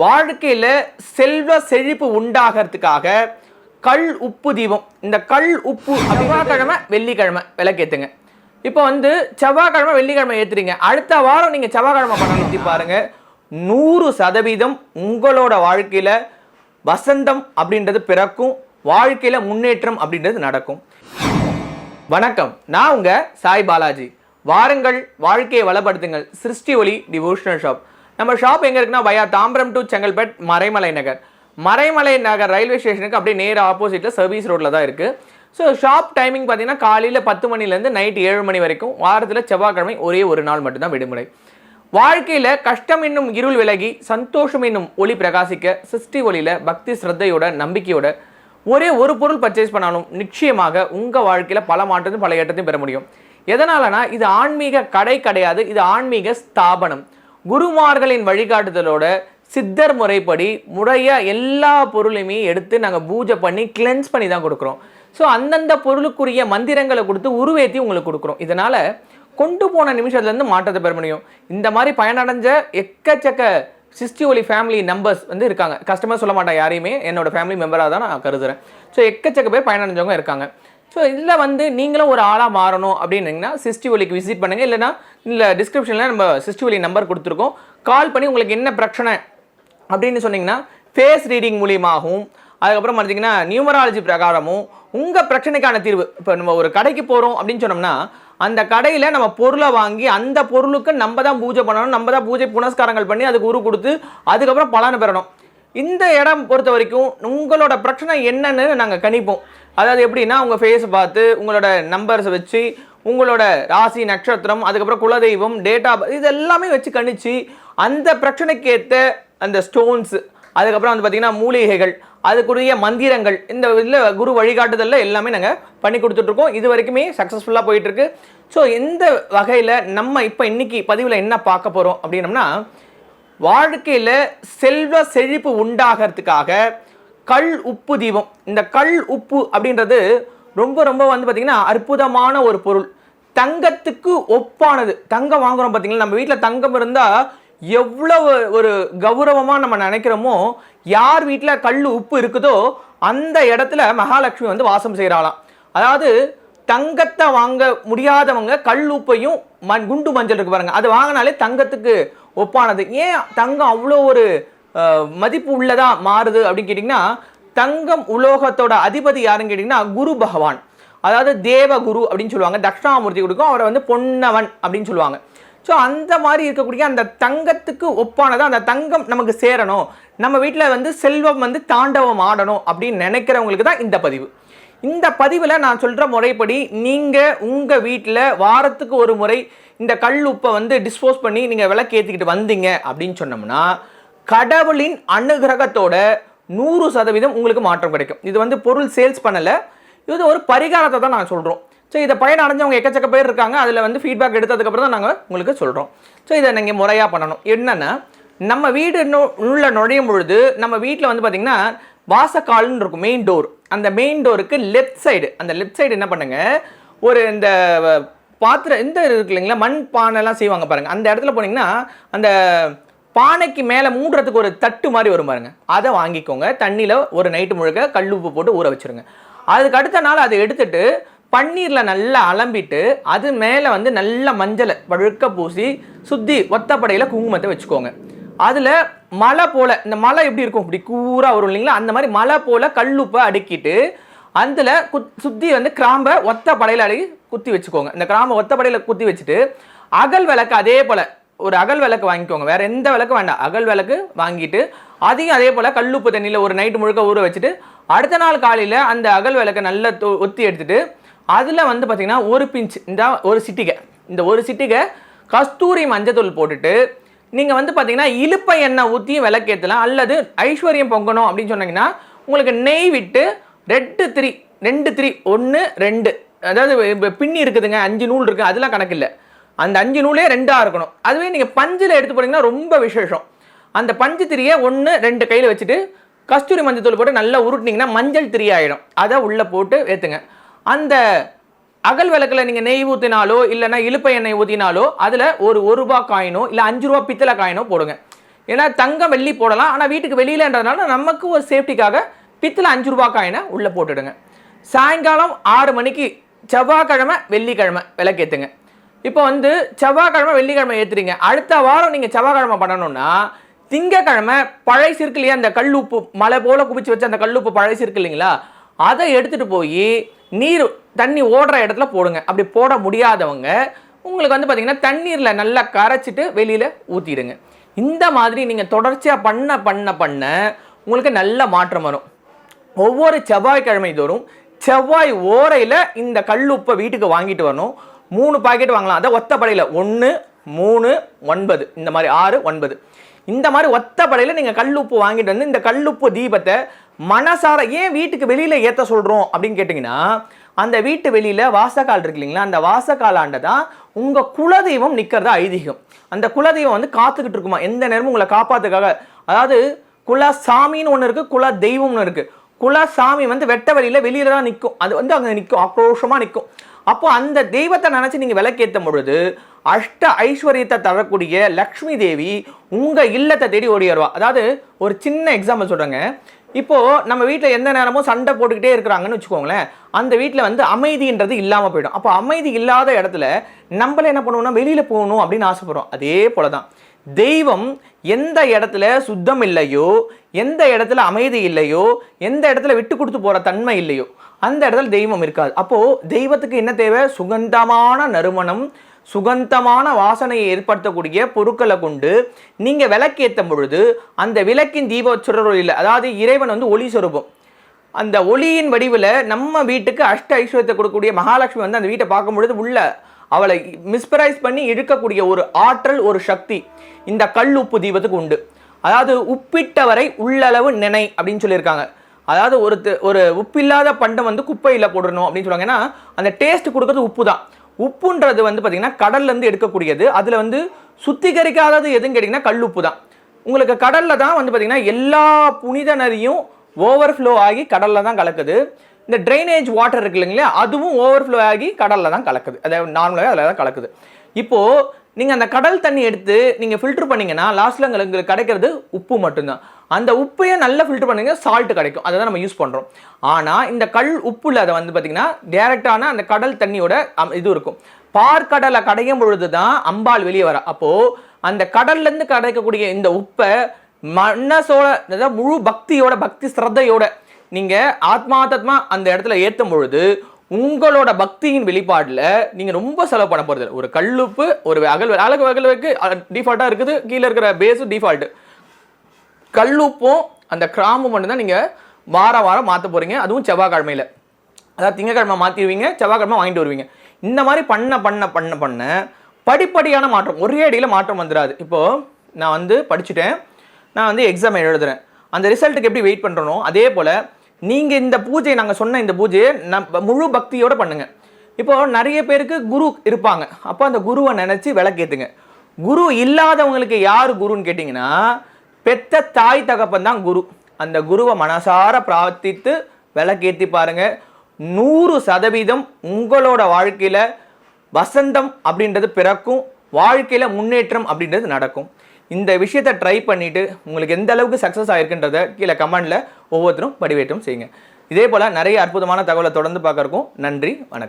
வாழ்க்கையில் செல்வ செழிப்பு உண்டாகிறதுக்காக கல் உப்பு தீபம். இந்த கல் உப்பு செவ்வாய்க்கிழமை வெள்ளிக்கிழமை விளக்கேற்றுங்க இப்போ வந்து செவ்வாய்க்கிழமை வெள்ளிக்கிழமை ஏற்றுறீங்க அடுத்த வாரம் நீங்கள் செவ்வாய்க்கிழமை பண்ண ஏற்றி பாருங்கள் நூறு சதவீதம் உங்களோட வாழ்க்கையில் வசந்தம் அப்படின்றது பிறக்கும். வாழ்க்கையில் முன்னேற்றம் அப்படின்றது நடக்கும். வணக்கம். நான் உங்கள் சாய் பாலாஜி. வாருங்கள் வாழ்க்கையை வளப்படுத்துங்கள். சிருஷ்டி ஒளி டிவோஷனல் ஷாப். நம்ம ஷாப் எங்கே இருக்குன்னா via Tambaram to Chengalpet Maraimalai Nagar. Maraimalai Nagar railway ஸ்டேஷனுக்கு அப்படியே நேர ஆப்போசிட்டில் சர்வீஸ் ரோட்டில் தான் இருக்குது ஸோ ஷாப் டைமிங் பார்த்தீங்கன்னா காலையில் பத்து மணிலேருந்து நைட் ஏழு மணி வரைக்கும். வாரத்தில் செவ்வாய்க்கிழமை ஒரே ஒரு நாள் மட்டும்தான் விடுமுறை. வாழ்க்கையில் கஷ்டம் என்னும் இருள் விலகி சந்தோஷம் என்னும் ஒளி பிரகாசிக்க சிருஷ்டி ஒளியில பக்தி ஸ்ரத்தையோட நம்பிக்கையோட ஒரே ஒரு பொருள் பர்ச்சேஸ் பண்ணாலும் நிச்சயமாக உங்கள் வாழ்க்கையில் பல மாற்றத்தையும் பல ஏற்றத்தையும் பெற முடியும். எதனாலனா இது ஆன்மீக கடை கிடையாது இது ஆன்மீக ஸ்தாபனம். குருமார்களின் வழிகாட்டுதலோட சித்தர் முறைப்படி முறையாக எல்லா பொருளையுமே எடுத்து நாங்கள் பூஜை பண்ணி கிளென்ஸ் பண்ணி தான் கொடுக்குறோம். ஸோ அந்தந்த பொருளுக்குரிய மந்திரங்களை கொடுத்து உருவேத்தி உங்களுக்கு கொடுக்குறோம். இதனால் கொண்டு போன நிமிஷத்துலேருந்து மாற்றத்தை பெற முடியும். இந்த மாதிரி பயனடைஞ்ச எக்கச்சக்க சிஸ்டி ஒலி ஃபேமிலி நம்பர்ஸ் வந்து இருக்காங்க. கஸ்டமர் சொல்ல மாட்டேன் யாரையுமே. என்னோடய ஃபேமிலி மெம்பராக தான் நான் கருதுகிறேன் ஸோ எக்கச்சக்க பேர் பயனடைஞ்சவங்க இருக்காங்க. ஸோ இதில் வந்து நீங்களும் ஒரு ஆளாக மாறணும் அப்படின்னீங்கன்னா சிஸ்டி ஒலிக்கு விசிட் பண்ணுங்கள் இல்லைனா இல்லை டிஸ்கிரிப்ஷனில் நம்ம சிஸ்டி ஒலி நம்பர் கொடுத்துருக்கோம். கால் பண்ணி உங்களுக்கு என்ன பிரச்சனை அப்படின்னு சொன்னீங்கன்னா ஃபேஸ் ரீடிங் மூலியமாகவும் அதுக்கப்புறம் பார்த்தீங்கன்னா நியூமராலஜி பிரகாரமும் உங்கள் பிரச்சனைக்கான தீர்வு. இப்போ நம்ம ஒரு கடைக்கு போகிறோம் அப்படின்னு சொன்னோம்னா அந்த கடையில் நம்ம பொருளை வாங்கி அந்த பொருளுக்கு நம்ம தான் பூஜை பண்ணணும் நம்ம தான் பூஜை புனஸ்காரங்கள் பண்ணி அதுக்கு உரு கொடுத்து அதுக்கப்புறம் பலனை பெறணும். இந்த இடம் பொறுத்த வரைக்கும் உங்களோட பிரச்சனை என்னன்னு நாங்கள் கணிப்போம். அதாவது எப்படின்னா உங்கள் ஃபேஸ் பார்த்து உங்களோட நம்பர்ஸை வச்சு உங்களோட ராசி நட்சத்திரம் அதுக்கப்புறம் குலதெய்வம் டேட்டா இது எல்லாமே வச்சு கணிச்சு அந்த பிரச்சனைக்கேற்ற அந்த ஸ்டோன்ஸ் அதுக்கப்புறம் வந்து பார்த்திங்கன்னா மூலிகைகள் அதுக்குரிய மந்திரங்கள் இந்த இதில் குரு வழிகாட்டுதலில் எல்லாமே நாங்கள் பண்ணி கொடுத்துட்ருக்கோம். இது வரைக்குமே சக்ஸஸ்ஃபுல்லாக போயிட்டுருக்கு ஸோ இந்த வகையில் நம்ம இப்போ இன்னைக்கு பதிவில் என்ன பார்க்க போகிறோம் அப்படின்னம்னா வாழ்க்கையில் செல்வ செழிப்பு உண்டாகிறதுக்காக கல் உப்பு தீபம். இந்த கல் உப்பு அப்படின்றது ரொம்ப ரொம்ப வந்து பார்த்திங்கன்னா அற்புதமான ஒரு பொருள். தங்கத்துக்கு ஒப்பானது. தங்கம் வாங்குறோம் பார்த்தீங்களா நம்ம வீட்டில் தங்கம் இருந்தால் எவ்வளவு ஒரு கௌரவமாக நம்ம நினைக்கிறோமோ யார் வீட்டில் கல் உப்பு இருக்குதோ அந்த இடத்துல மகாலட்சுமி வந்து வாசம் செய்கிறாளாம் அதாவது தங்கத்தை வாங்க முடியாதவங்க கல் உப்பையும் மண் குண்டு மஞ்சள் இருக்கு பாருங்கள் அது வாங்கினாலே தங்கத்துக்கு ஒப்பானது. ஏன் தங்கம் அவ்வளோ ஒரு மதிப்பு உள்ளதா மாறுது அப்படின்னு கேட்டிங்கன்னா தங்கம் உலோகத்தோட அதிபதி யாருன்னு கேட்டிங்கன்னா குரு பகவான். அதாவது தேவகுரு அப்படின்னு சொல்லுவாங்க. தட்சிணாமூர்த்தி கொடுக்கும். அவரை வந்து பொன்னவன் அப்படின்னு சொல்லுவாங்க. ஸோ அந்த மாதிரி இருக்கக்கூடிய அந்த தங்கத்துக்கு ஒப்பானதாக அந்த தங்கம் நமக்கு சேரணும். நம்ம வீட்டில் வந்து செல்வம் வந்து தாண்டவம் ஆடணும் அப்படின்னு நினைக்கிறவங்களுக்கு தான் இந்த பதிவு. இந்த பதிவில் நான் சொல்கிற முறைப்படி நீங்கள் உங்கள் வீட்டில் வாரத்துக்கு ஒரு முறை இந்த கல் உப்பை வந்து டிஸ்போஸ் பண்ணி நீங்கள் விளக்கேற்றிக்கிட்டு வந்தீங்க அப்படின்னு சொன்னோம்னா கடவுளின் அனுகிரகத்தோட நூறு சதவீதம் உங்களுக்கு மாற்றம் கிடைக்கும். இது வந்து பொருள் சேல்ஸ் பண்ணலை. இது ஒரு பரிகாரத்தை தான் நான் சொல்கிறோம் ஸோ இதை பயன் அடைஞ்சவங்க எக்கச்சக்க பேர் இருக்காங்க. அதில் வந்து ஃபீட்பேக் எடுத்ததுக்கப்புறம் தான் நாங்கள் உங்களுக்கு சொல்கிறோம் ஸோ இதை நீங்கள் முறையாக பண்ணணும். என்னென்னா நம்ம வீடு உள்ள நுழையும் பொழுது நம்ம வீட்டில் வந்து பார்த்திங்கன்னா வாசக்கால்னு இருக்கும் மெயின் டோர் அந்த மெயின் டோருக்கு லெஃப்ட் சைடு அந்த லெஃப்ட் சைடு என்ன பண்ணுங்கள் ஒரு இந்த பாத்திரம் இந்த இருக்கு இல்லைங்களா? மண் பானைலாம் செய்வாங்க பாருங்கள் அந்த இடத்துல போனீங்கன்னா அந்த பானைக்கு மேலே மூடுறதுக்கு ஒரு தட்டு மாதிரி வரும் பாருங்க. அதை வாங்கிக்கோங்க. தண்ணியில் ஒரு நைட்டு முழுக்க கல் உப்பு போட்டு ஊற வச்சிருங்க. அதுக்கு அடுத்த நாள் அதை எடுத்துட்டு பன்னீரில் நல்லா அலம்பிட்டு அது மேலே வந்து நல்ல மஞ்சளை வழுக்க பூசி சுற்றி ஒத்தப்படையில் குங்குமத்தை வச்சுக்கோங்க. அதில் மலை போல் இந்த மலை எப்படி இருக்கும்? இப்படி கூறாக வரும் இல்லைங்களா? அந்த மாதிரி மலை போல் கல்லுப்பை அடுக்கிட்டு அதில் குத் சுற்றி வந்து கிராம்பை ஒத்த படையில் அடி குத்தி வச்சுக்கோங்க. இந்த கிராம்பை ஒத்த படையில் குத்தி வச்சுட்டு அகல் விளக்கு அதே போல் ஒரு அகல் விளக்கு வாங்கிக்கோங்க. வேற எந்த விளக்கு வேண்டாம். அகல் விளக்கு வாங்கிட்டு அதையும் அதே போல் கல்லுப்பு தண்ணியில் ஒரு நைட்டு முழுக்க ஊற வச்சுட்டு அடுத்த நாள் காலையில் அந்த அகல் விளக்கை நல்லா தொ- ஒத்தி எடுத்துட்டு அதில் வந்து பார்த்திங்கன்னா ஒரு பிஞ்ச் இந்த ஒரு சிட்டிகை. இந்த ஒரு சிட்டிகை கஸ்தூரி மஞ்சத்தூள் போட்டுட்டு நீங்கள் வந்து பார்த்தீங்கன்னா இலுப்பை எண்ணெய் ஊற்றி விளக்கேற்றலாம் அல்லது ஐஸ்வர்யம் பொங்கணும் அப்படின்னு சொன்னீங்கன்னா உங்களுக்கு நெய் விட்டு ரெட்டு த்ரீ ரெண்டு த்ரீ ஒன்று ரெண்டு. அதாவது பின்னி இருக்குதுங்க அஞ்சு நூல் இருக்குது அதெல்லாம் கணக்கு இல்லை. அந்த அஞ்சு நூலே ரெண்டாக இருக்கணும். அதுவே நீங்கள் பஞ்சில் எடுத்து போனீங்கன்னா ரொம்ப விசேஷம். அந்த பஞ்சு திரியை ஒன்று ரெண்டு கையில் வச்சுட்டு கஸ்தூரி மஞ்சள் தூள் போட்டு நல்லா உருட்டினீங்கன்னா மஞ்சள் திரி அதை உள்ளே போட்டு ஏற்றுங்க அந்த அகல் விளக்கில் நீங்கள் நெய் ஊற்றினாலோ இல்லைனா இலுப்பை எண்ணெய் ஊற்றினாலோ அதில் ஒரு ஒரு ரூபா காயினோ இல்லை அஞ்சு ரூபா பித்தளை காயினோ போடுங்க. ஏன்னா தங்கம் வெள்ளி போடலாம். ஆனால் வீட்டுக்கு வெளியிலன்றதுனால நமக்கு ஒரு சேஃப்டிக்காக பித்தளை அஞ்சு ரூபா காயினை உள்ளே போட்டுடுங்க. சாயங்காலம் ஆறு மணிக்கு செவ்வாய்க்கிழமை வெள்ளிக்கிழமை விளக்கேற்றுங்க இப்போ வந்து செவ்வாய்க்கிழமை வெள்ளிக்கிழமை ஏற்றுறீங்க அடுத்த வாரம் நீங்கள் செவ்வாய்க்கிழமை பண்ணணும்னா திங்கக்கிழமை பழைசு இருக்கு இல்லையா அந்த உப்பு மலை போல் குவிச்சு வச்ச அந்த கல் உப்பு பழைசு இருக்கு இல்லைங்களா? அதை எடுத்துகிட்டு போய் நீர் தண்ணி ஓடுற இடத்துல போடுங்க. அப்படி போட முடியாதவங்க உங்களுக்கு வந்து பார்த்தீங்கன்னா தண்ணீரில் நல்லா கரைச்சிட்டு வெளியில் ஊற்றிடுங்க இந்த மாதிரி நீங்கள் தொடர்ச்சியாக பண்ண பண்ண பண்ண உங்களுக்கு நல்ல மாற்றம் வரும். ஒவ்வொரு செவ்வாய்க்கிழமை தோறும் செவ்வாய் ஓரையில் இந்த கல்லுப்பை வீட்டுக்கு வாங்கிட்டு வரணும். மூணு பாக்கெட் வாங்கலாம். அதை ஒத்த படையில். ஒன்று மூணு ஒன்பது. இந்த மாதிரி ஆறு ஒன்பது. இந்த மாதிரி ஒத்த படையில் நீங்கள் கல்லுப்பு வாங்கிட்டு வந்து இந்த கல்லுப்பு தீபத்தை மனசார ஏன் வீட்டுக்கு வெளியில் ஏற்ற சொல்கிறோம் அப்படின்னு கேட்டிங்கன்னா அந்த வீட்டு வெளியில் வாசக்கால் இருக்கு இல்லைங்களா? அந்த வாசக்காலாண்ட தான் உங்கள் குலதெய்வம் நிற்கிறதா ஐதீகம். அந்த குலதெய்வம் வந்து காத்துக்கிட்டு இருக்குமா? எந்த நேரமும் உங்களை காப்பாத்துக்காக அதாவது குல சாமின்னு ஒன்று இருக்குது குல தெய்வம்னு இருக்குது குல சாமி வந்து வெட்ட வழியில் வெளியில தான் நிற்கும் அது வந்து அங்கே நிற்கும் ஆக்ரோஷமாக நிற்கும் அப்போ அந்த தெய்வத்தை நினச்சி நீங்கள் விளக்கேற்றும் பொழுது அஷ்ட ஐஸ்வர்யத்தை தரக்கூடிய லக்ஷ்மி தேவி உங்கள் இல்லத்தை தேடி ஓடி அதாவது ஒரு சின்ன எக்ஸாம்பிள் சொல்கிறேங்க இப்போது நம்ம வீட்டில் எந்த நேரமும் சண்டை போட்டுக்கிட்டே இருக்கிறாங்கன்னு வச்சுக்கோங்களேன். அந்த வீட்டில் வந்து அமைதின்றது இல்லாமல் போயிடும். அப்போ அமைதி இல்லாத இடத்துல நம்மள என்ன பண்ணுவோம்னா வெளியில் போகணும் அப்படின்னு ஆசைப்படுறோம். அதே போல தான் தெய்வம் எந்த இடத்துல சுத்தம் இல்லையோ எந்த இடத்துல அமைதி இல்லையோ எந்த இடத்துல விட்டு கொடுத்து போகிற தன்மை இல்லையோ அந்த இடத்துல தெய்வம் இருக்காது. அப்போது தெய்வத்துக்கு என்ன தேவை? சுகந்தமான நறுமணம் சுகந்தமான வாசனையை ஏற்படுத்தக்கூடிய பொருட்களை கொண்டு நீங்கள் விளக்கேற்றும் பொழுது அந்த விளக்கின் தீப சுடரொலியில் அதாவது இறைவன் வந்து ஒளி சொரூபம். அந்த ஒளியின் வடிவில் நம்ம வீட்டுக்கு அஷ்ட ஐஸ்வர்யத்தை கொடுக்கக்கூடிய மகாலட்சுமி வந்து அந்த வீட்டை பார்க்கும் பொழுது உள்ள அவளை மிஸ்பரைஸ் பண்ணி இழுக்கக்கூடிய ஒரு ஆற்றல் ஒரு சக்தி இந்த கல் உப்பு தீபத்துக்கு உண்டு. அதாவது உப்பிட்டவரை உள்ளளவு நினை அப்படின்னு சொல்லியிருக்காங்க. அதாவது ஒரு ஒரு ஒரு உப்பில்லாத பண்டம் வந்து குப்பையில் போடணும் அப்படின்னு சொல்லுவாங்க. ஏன்னா அந்த டேஸ்ட் கொடுக்கறது உப்பு தான் உப்புன்றது வந்து பார்த்தீங்கன்னா கடல்லேருந்து எடுக்கக்கூடியது. அதில் வந்து சுத்திகரிக்காதது எதுன்னு கேட்டிங்கன்னா கல் உப்பு தான் உங்களுக்கு கடலில் தான் வந்து பார்த்தீங்கன்னா எல்லா புனித நதியும் ஓவர்ஃப்ளோ ஆகி கடலில் தான் கலக்குது. இந்த ட்ரைனேஜ் வாட்டர் இருக்கு இல்லைங்களா அதுவும் ஓவர்ஃப்ளோ ஆகி கடலில் தான் கலக்குது. அதாவது நார்மலாகவே அதில் தான் கலக்குது. இப்போது நீங்கள் அந்த கடல் தண்ணி எடுத்து நீங்கள் ஃபில்டர் பண்ணீங்கன்னா லாஸ்ட்டில் உங்களுக்கு கிடைக்கிறது உப்பு மட்டும்தான். அந்த உப்பையே நல்லா ஃபில்டர் பண்ணுங்க சால்ட் கிடைக்கும். அதை தான் நம்ம யூஸ் பண்ணுறோம் ஆனால் இந்த கல் உப்புல அதை வந்து பார்த்திங்கன்னா டேரெக்டான அந்த கடல் தண்ணியோட அம்- இது இருக்கும். பார்க்கடலை கடையும் பொழுது தான் அம்பாள் வெளியே வர. அப்போது அந்த கடல்லேருந்து கிடைக்கக்கூடிய இந்த உப்பை மனசோட அதாவது முழு பக்தியோட பக்தி ஸ்ரத்தையோட நீங்கள் ஆத்மாத்தமா அந்த இடத்துல ஏற்றும் பொழுது உங்களோட பக்தியின் வெளிப்பாடில் நீங்கள் ரொம்ப செலவு பண்ண போகிறது ஒரு கல்லுப்பு ஒரு அகல் அழகு அகல்வுக்கு டிஃபால்ட்டாக இருக்குது கீழே இருக்கிற பேஸும் டிஃபால்ட்டு கல்லுப்பும் அந்த கிராம்பு மட்டும்தான் நீங்கள் வாரம் வாரம் மாற்ற போகிறீங்க அதுவும் செவ்வாய்க்கிழமையில். அதாவது திங்கக்கிழமை மாற்றிடுவீங்க செவ்வாய்க்கிழமை வாங்கிட்டு வருவீங்க. இந்த மாதிரி பண்ண பண்ண பண்ண பண்ண படிப்படியான மாற்றம் ஒரே அடியில் மாற்றம் வந்துடாது இப்போது நான் வந்து படிச்சுட்டேன். நான் வந்து எக்ஸாம் எழுதுறேன். அந்த ரிசல்ட்டுக்கு எப்படி வெயிட் பண்ணுறனோ அதே போல் நீங்கள் இந்த பூஜை நாங்கள் சொன்ன இந்த பூஜையை நம் முழு பக்தியோடு பண்ணுங்க. இப்போ நிறைய பேருக்கு குரு இருப்பாங்க. அப்போ அந்த குருவை நினச்சி விளக்கேத்துங்க. குரு இல்லாதவங்களுக்கு யார் குருன்னு கேட்டிங்கன்னா பெத்த தாய் தகப்பன் தான் குரு. அந்த குருவை மனசார பிரார்த்தித்து விளக்கேத்தி பாருங்க. நூறு சதவீதம் உங்களோட வாழ்க்கையில் வசந்தம் அப்படின்றது பிறக்கும் வாழ்க்கையில் முன்னேற்றம் அப்படின்றது நடக்கும். இந்த விஷயத்தை ட்ரை பண்ணிவிட்டு உங்களுக்கு எந்த அளவுக்கு சக்ஸஸ் ஆகிருக்குன்றத கீழே கமெண்டில் ஒவ்வொருத்தரும் படிவேற்றம் செய்யுங்க. இதே போல் நிறைய அற்புதமான தகவலை தொடர்ந்து பார்க்கறக்கும் நன்றி வணக்கம்.